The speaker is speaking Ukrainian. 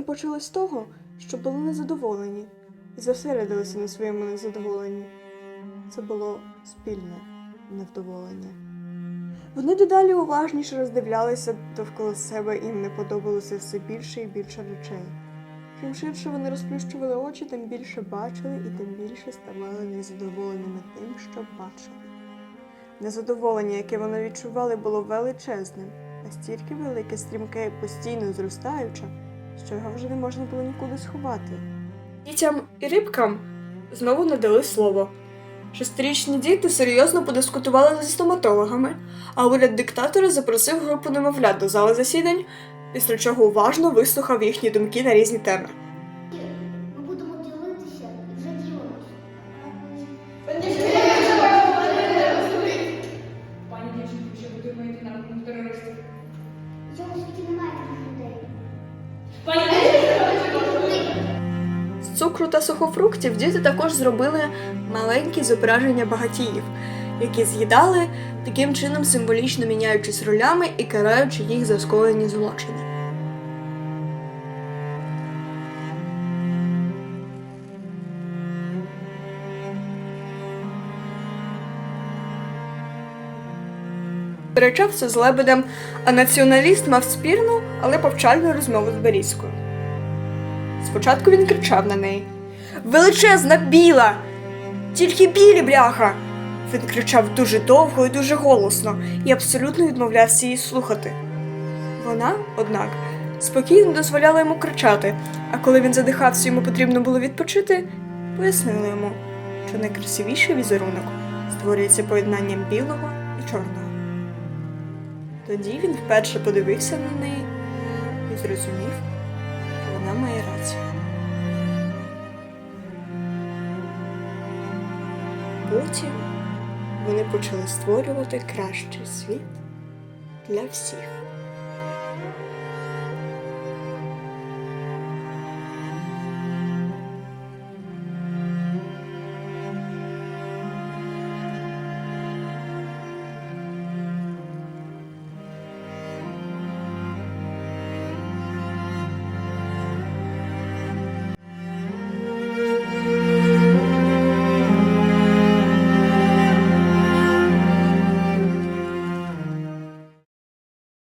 Вони почали з того, що були незадоволені і зосередилися на своєму незадоволенні. Це було спільне невдоволення. Вони дедалі уважніше роздивлялися довкола себе, їм не подобалося все більше і більше речей. Чим ширше вони розплющували очі, тим більше бачили і тим більше ставали незадоволеними тим, що бачили. Незадоволення, яке вони відчували, було величезним, настільки велике, стрімке і постійно зростаюче, що його вже не можна було нікуди сховати. Дітям і рибкам знову надали слово. Шестирічні діти серйозно подискутували зі стоматологами, а уряд диктатора запросив групу немовлят до зали засідань, після чого уважно вислухав їхні думки на різні теми. З цукру та сухофруктів діти також зробили маленькі зображення багатіїв, які з'їдали, таким чином символічно міняючись ролями і караючи їх за скоєні злочини. Перечався з лебедем, а націоналіст мав спірну, але повчальну розмову з Берізькою. Спочатку він кричав на неї. Величезна біла! Тільки білі бляха! Він кричав дуже довго і дуже голосно і абсолютно відмовлявся її слухати. Вона, однак, спокійно дозволяла йому кричати, а коли він задихався, йому потрібно було відпочити, пояснила йому, що найкрасивіший візерунок створюється поєднанням білого і чорного. Тоді він вперше подивився на неї і зрозумів, що вона має рацію. Потім вони почали створювати кращий світ для всіх.